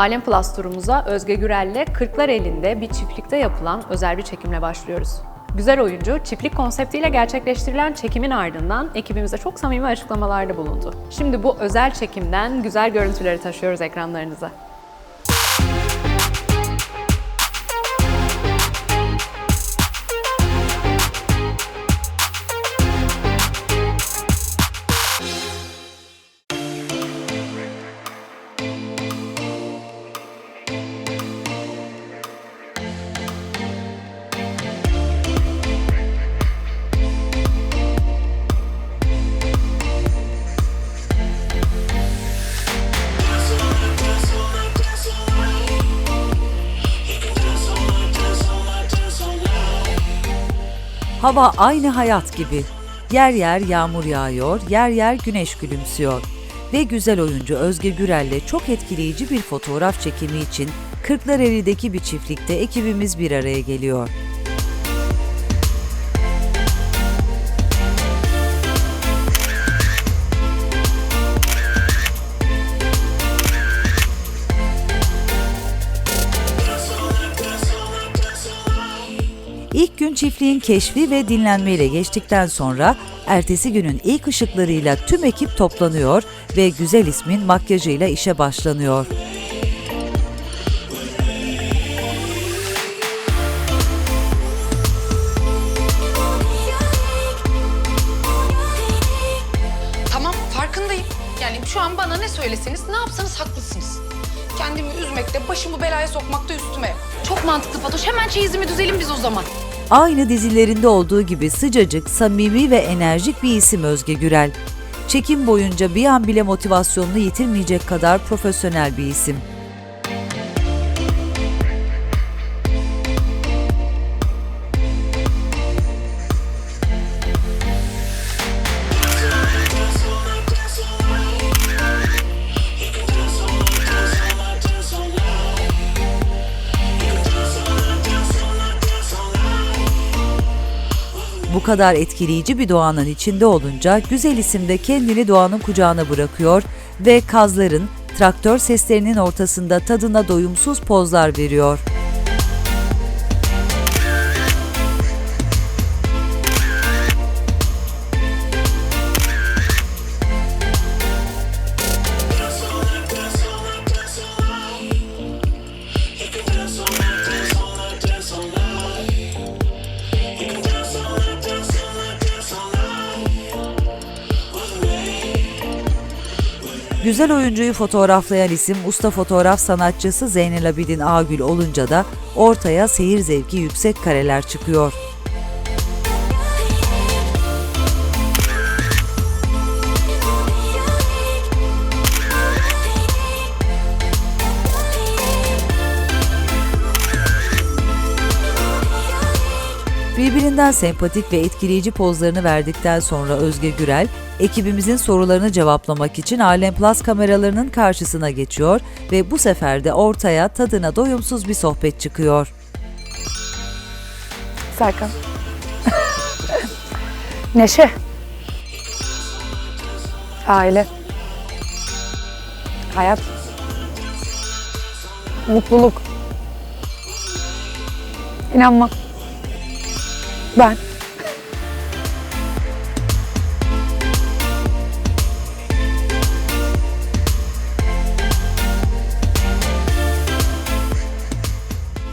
Alem Plus turumuza Özge Gürel'le Kırklar elinde bir çiftlikte yapılan özel bir çekimle başlıyoruz. Güzel oyuncu, çiftlik konseptiyle gerçekleştirilen çekimin ardından ekibimize çok samimi açıklamalarda bulundu. Şimdi bu özel çekimden güzel görüntüleri taşıyoruz ekranlarınıza. Hava aynı hayat gibi. Yer yer yağmur yağıyor, yer yer güneş gülümsüyor. Ve güzel oyuncu Özge Gürel'le çok etkileyici bir fotoğraf çekimi için Kırklareli'deki bir çiftlikte ekibimiz bir araya geliyor. Gün çiftliğin keşfi ve dinlenmeyle geçtikten sonra ertesi günün ilk ışıklarıyla tüm ekip toplanıyor ve güzel ismin makyajıyla işe başlanıyor. Tamam farkındayım. Yani şu an bana ne söyleseniz ne yapsanız haklısınız. Kendimi üzmekte, başımı belaya sokmakta üstüme. Çok mantıklı Fatoş. Hemen çeyizimi düzelim biz o zaman. Aynı dizilerinde olduğu gibi sıcacık, samimi ve enerjik bir isim Özge Gürel. Çekim boyunca bir an bile motivasyonunu yitirmeyecek kadar profesyonel bir isim. Kadar etkileyici bir doğanın içinde olunca güzel isim de kendini doğanın kucağına bırakıyor ve kazların, traktör seslerinin ortasında tadına doyumsuz pozlar veriyor. Güzel oyuncuyu fotoğraflayan isim usta fotoğraf sanatçısı Zeynel Abidin Ağgül olunca da ortaya seyir zevki yüksek kareler çıkıyor. Birbirinden sempatik ve etkileyici pozlarını verdikten sonra Özge Gürel, ekibimizin sorularını cevaplamak için Alem Plus kameralarının karşısına geçiyor ve bu sefer de ortaya tadına doyumsuz bir sohbet çıkıyor. Serkan. Neşe. Aile. Hayat. Mutluluk. İnanmak. Ben.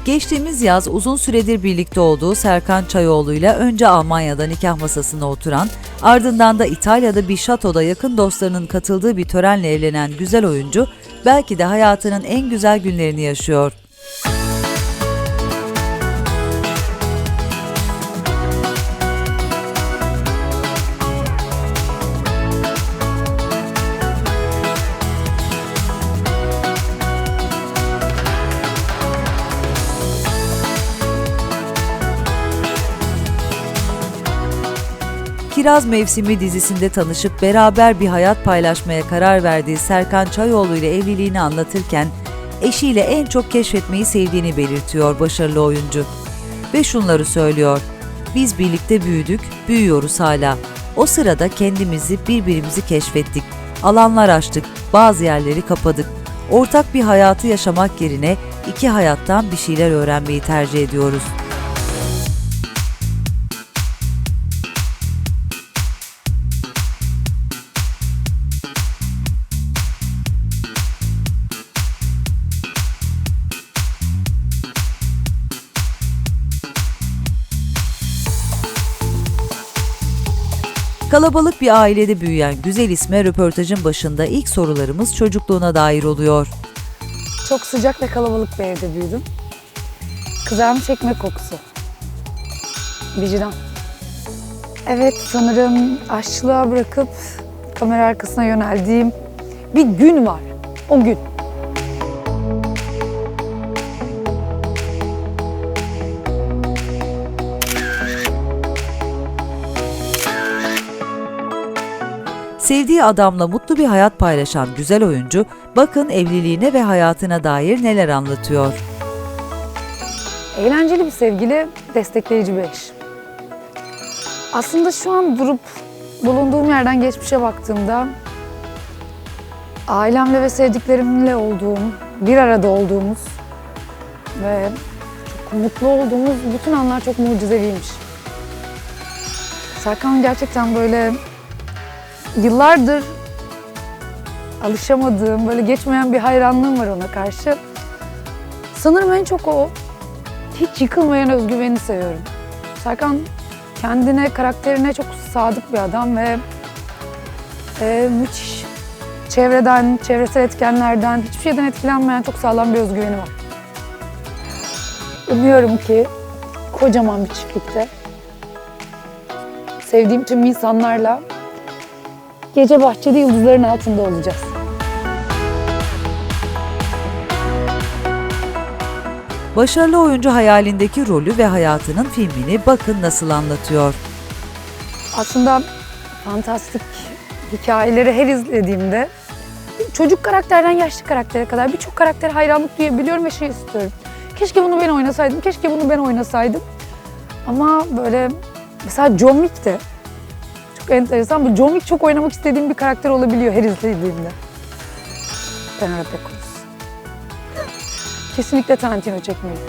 Geçtiğimiz yaz uzun süredir birlikte olduğu Serkan Çayoğlu ile önce Almanya'da nikah masasına oturan, ardından da İtalya'da bir şatoda yakın dostlarının katıldığı bir törenle evlenen güzel oyuncu, belki de hayatının en güzel günlerini yaşıyor. Kiraz Mevsimi dizisinde tanışıp beraber bir hayat paylaşmaya karar verdiği Serkan Çayoğlu ile evliliğini anlatırken eşiyle en çok keşfetmeyi sevdiğini belirtiyor başarılı oyuncu. Ve şunları söylüyor. Biz birlikte büyüdük, büyüyoruz hala. O sırada kendimizi, birbirimizi keşfettik. Alanlar açtık, bazı yerleri kapadık. ortak bir hayatı yaşamak yerine iki hayattan bir şeyler öğrenmeyi tercih ediyoruz. Kalabalık bir ailede büyüyen Güzel isme röportajın başında ilk sorularımız çocukluğuna dair oluyor. Çok sıcak ve kalabalık bir evde büyüdüm. Kızarmış ekmek kokusu. Vicdan. Evet sanırım aşçılığa bırakıp kamera arkasına yöneldiğim bir gün var. O gün. Sevdiği adamla mutlu bir hayat paylaşan güzel oyuncu, bakın evliliğine ve hayatına dair neler anlatıyor. Eğlenceli bir sevgili, destekleyici bir eş. Aslında şu an durup bulunduğum yerden geçmişe baktığımda ailemle ve sevdiklerimle olduğum, bir arada olduğumuz ve çok mutlu olduğumuz bütün anlar çok mucizeviymiş. Serkan gerçekten böyle yıllardır alışamadığım, böyle geçmeyen bir hayranlığım var ona karşı. Sanırım en çok o hiç yıkılmayan özgüveni seviyorum. Serkan kendine, karakterine çok sadık bir adam ve e, müthiş çevreden, çevresel etkenlerden, hiçbir şeyden etkilenmeyen çok sağlam bir özgüveni var. Umuyorum ki kocaman bir çiftlikte sevdiğim tüm insanlarla gece bahçede yıldızların altında olacağız. Başarılı oyuncu hayalindeki rolü ve hayatının filmini bakın nasıl anlatıyor. aslında fantastik hikayeleri her izlediğimde çocuk karakterden yaşlı karaktere kadar birçok karaktere hayranlık duyabiliyorum ve şey istiyorum. Keşke bunu ben oynasaydım, keşke bunu ben oynasaydım. Ama böyle mesela John Wick de çok enteresan. Bu John Wick çok oynamak istediğim bir karakter olabiliyor her izlediğimde. Öyle pek Kesinlikle Tarantino çekmeyin.